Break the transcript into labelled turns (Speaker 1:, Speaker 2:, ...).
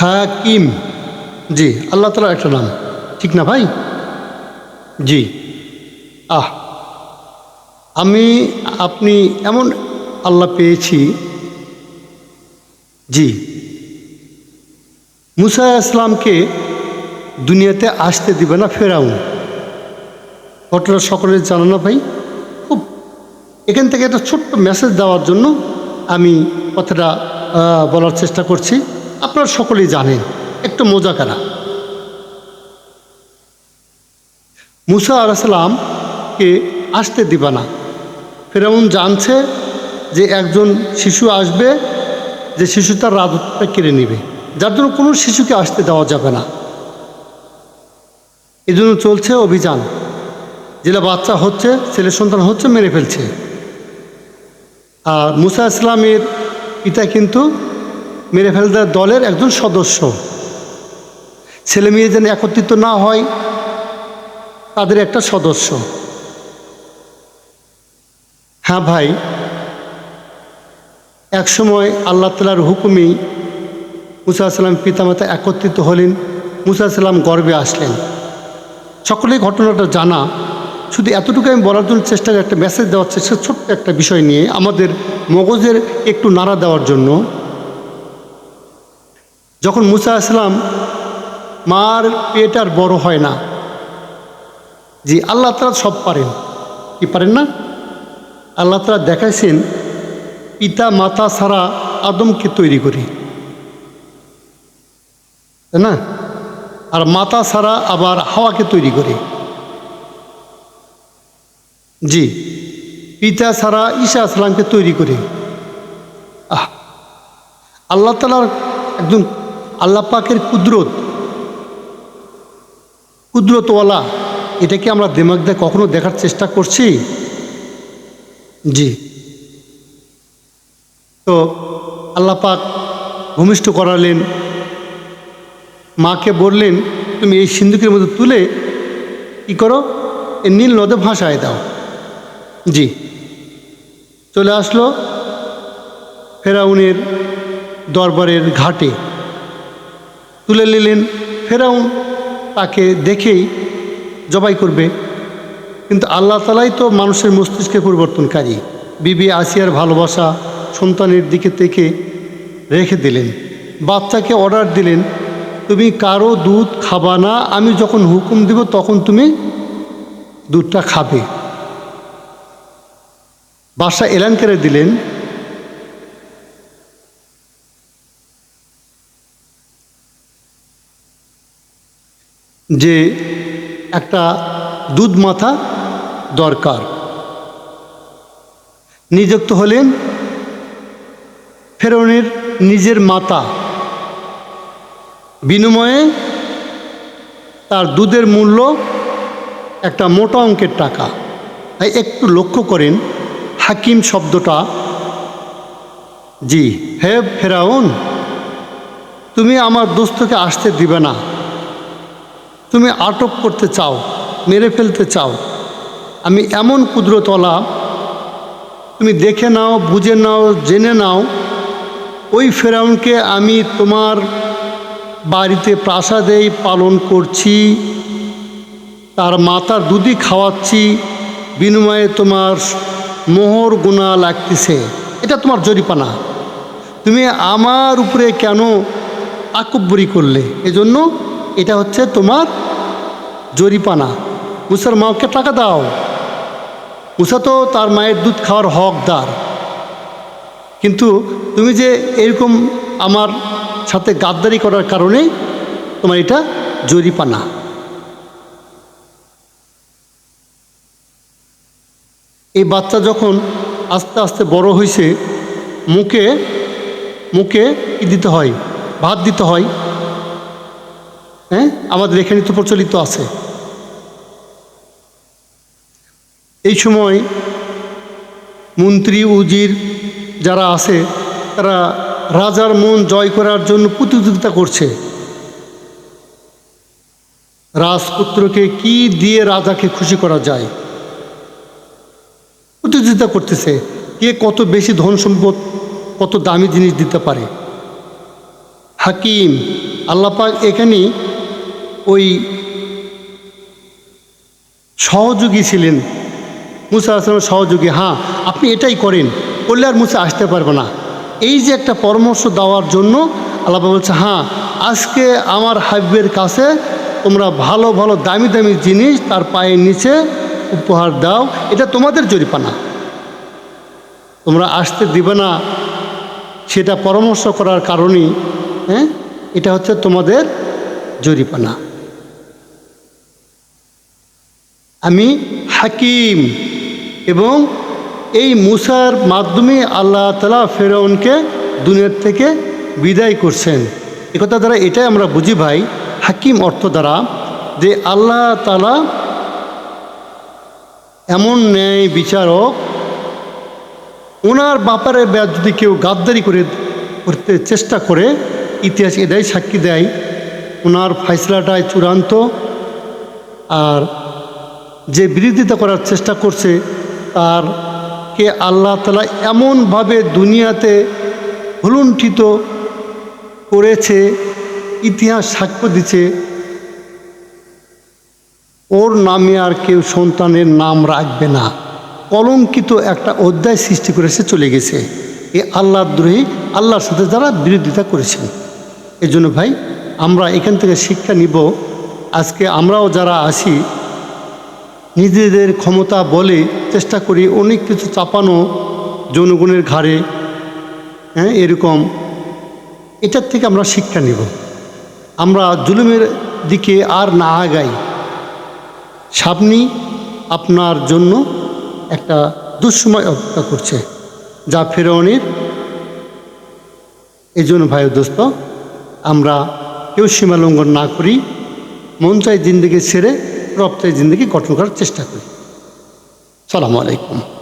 Speaker 1: হাকিম। জি, আল্লাহ তালার একটা নাম। ঠিক না ভাই? জি। আহ, আমি, আপনি এমন আল্লাহ পেয়েছি। জি। মুসা ইসলামকে দুনিয়াতে আসতে দিবে না ফেরাউন। ঘটনা সকলের জানা না ভাই? খুব, এখান থেকে একটা ছোট্ট মেসেজ দেওয়ার জন্য আমি কথাটা বলার চেষ্টা করছি। আপনারা সকলেই জানেন, একটু মজা করা। মুসা আলাইসাল্লামকে আসতে দিবা না। ফেরাউন জানছে যে একজন শিশু আসবে, যে শিশু তার রাজত্বটা কেড়ে নেবে। যার জন্য কোনো শিশুকে আসতে দেওয়া যাবে না। এই জন্য চলছে অভিযান। যেটা বাচ্চা হচ্ছে, ছেলে সন্তান হচ্ছে, মেরে ফেলছে। আর মুসা ইসলামের পিতা কিন্তু মেরে ফেলতে দলের একজন সদস্য। ছেলে মেয়ে যেন একত্রিত না হয়, তাদের একটা সদস্য। হ্যাঁ ভাই, একসময় আল্লাহ তালার হুকুমেই মুসা সাল্লাম পিতামাতা একত্রিত হলেন, মুসা সাল্লাম গর্বে আসলেন। সকলেই ঘটনাটা জানা। শুধু এতটুকু আমি বলার জন্য চেষ্টা একটা মেসেজ দেওয়ার চেষ্টা ছোট্ট একটা বিষয় নিয়ে আমাদের মগজের একটু নাড়া দেওয়ার জন্য। যখন মুসা আসলাম মার পেট আর বড় হয় না জি আল্লাহ তালা সব পারেন। কি পারেন না? আল্লাহ তালা দেখাইছেন, পিতা মাতা ছাড়া আদমকে তৈরি করি। তাই না? আর মাতা ছাড়া আবার হাওয়াকে তৈরি করে। জি, পিতা ছাড়া ঈশা আসলামকে তৈরি করে। আহ! আল্লাহ তালার একজন আল্লাহ পাকের কুদরত। কুদরতওয়ালা এটা কি আমরা দেমাগ দিয়ে কখনো দেখার চেষ্টা করছি? জি। তো আল্লাহ পাক ভূমিষ্ঠ করালেন। মাকে বললেন, তুমি এই সিন্ধুকের মধ্যে তুলে কি করো? এই নীল নদে ভাসায় দাও। জি। চলে আসলো ফেরাউনের দরবারের ঘাটে। তুলে নিলেন। ফেরাউন তাকে দেখেই জবাই করবে। কিন্তু আল্লাহ তালাই তো মানুষের মস্তিষ্কে পরিবর্তনকারী। বিবি আসিয়ার ভালোবাসা সন্তানের দিকে থেকে রেখে দিলেন। বাচ্চাকে অর্ডার দিলেন, তুমি কারও দুধ খাবা না, আমি যখন হুকুম দিব তখন তুমি দুধটা খাবে। বাসা এলান করে দিলেন যে একটা দুধ মাথা দরকার। নিযুক্ত হলেন ফেরনের নিজের মাতা। বিনিময়ে তার দুধের মূল্য একটা মোটা অঙ্কের টাকা। তাই একটু লক্ষ্য করেন হাকিম শব্দটা। জি, হে ফেরাউন, তুমি আমার দোস্তকে আসতে দিবে না। তুমি আটক করতে চাও, মেরে ফেলতে চাও, আমি এমন কুদরতলা তুমি দেখে নাও, বুঝে নাও, জেনে নাও, ওই ফেরাউনকে আমি তোমার বাড়িতে প্রাসাদেই পালন করছি, তার মাতার দুধই খাওয়াচ্ছি, বিনিময়ে তোমার মোহর গুণা লাগতেছে। এটা তোমার জরিপানা। তুমি আমার উপরে কেন আকব্বরি করলে? এজন্য এটা হচ্ছে তোমার জরিপানা। মুসার মাকে টাকা দাও। মুসা তো তার মায়ের দুধ খাওয়ার হকদার। কিন্তু তুমি যে এরকম আমার সাথে গাদ্দারি করার কারণে তোমার এটা জরিপানা। এই বাচ্চা যখন আস্তে আস্তে বড় হয়েছে মুখে মুখে দিতে হয়? ভাত দিতে হয়। হ্যাঁ? আমাদের এখানে তো প্রচলিত আছে। এই সময় মন্ত্রী, উজির যারা আছে, তারা রাজার মন জয় করার জন্য প্রতিযোগিতা করছে। রাজপুত্রকে কি দিয়ে রাজাকে খুশি করা যায়? প্রতিযোগিতা করতেছে। কে কত বেশি ধন সম্পদ, কত দামি জিনিস দিতে পারে? হাকিম, আল্লাপাক এখানে ওই সহযোগী ছিলেন। মুসা আসলামের সহযোগী হ্যাঁ আপনি এটাই করেন, করলে আর মুসা আসতে পারবে না। এই যে একটা পরামর্শ দেওয়ার জন্য আল্লাহ বলছে হ্যাঁ আজকে আমার হাবিবের কাছে তোমরা ভালো ভালো, দামি দামি জিনিস তার পায়ের নিচে উপহার দাও, এটা তোমাদের জরিপানা তোমরা আসতে দিবে না। সেটা পরামর্শ করার কারণেই হ্যাঁ এটা হচ্ছে তোমাদের জরিপানা আমি হাকিম এবং এই মুসার মাধ্যমে আল্লাহ তালা ফেরাউনকে দুনিয়ার থেকে বিদায় করছেন। একথা দ্বারা এটাই আমরা বুঝি ভাই, হাকিম অর্থ দ্বারা যে আল্লাহ তালা এমন ন্যায় বিচারক ওনার ব্যাপারে যদি কেউ গাদ্দারি করে, করতে চেষ্টা করে, ইতিহাস এটাই সাক্ষী দেয় ওনার ফয়সলাটাই চূড়ান্ত, আর যে বিরোধিতা করার চেষ্টা করছে তার কে আল্লাহ তালা এমনভাবে দুনিয়াতে ভুলুণ্ঠিত করেছে, ইতিহাস সাক্ষ্য দিচ্ছে, ওর নামে আর কেউ সন্তানের নাম রাখবে না। কলঙ্কিত একটা অধ্যায় সৃষ্টি করেছে চলে গেছে। এ আল্লাহর দ্রোহী, আল্লাহর সাথে যারা বিরোধিতা করেছেন। এই জন্য ভাই, আমরা এখান থেকে শিক্ষা নিব। আজকে আমরাও যারা আসি নিজেদের ক্ষমতা বলে চেষ্টা করি অনেক কিছু চাপানো জনগণের ঘাড়ে। হ্যাঁ এরকম। এটার থেকে আমরা শিক্ষা নিব। আমরা জুলুমের দিকে আর না আগাই। সামনেই আপনার জন্য একটা দুঃসময় অপেক্ষা করছে যা ফেরনের এই জন্য ভাই দোস্ত, আমরা কেউ সীমা লঙ্ঘন না করি। মন চাই জিন্দগি ছেড়ে চাই জিন্দগি গঠন করার চেষ্টা করি। সালামু আলাইকুম।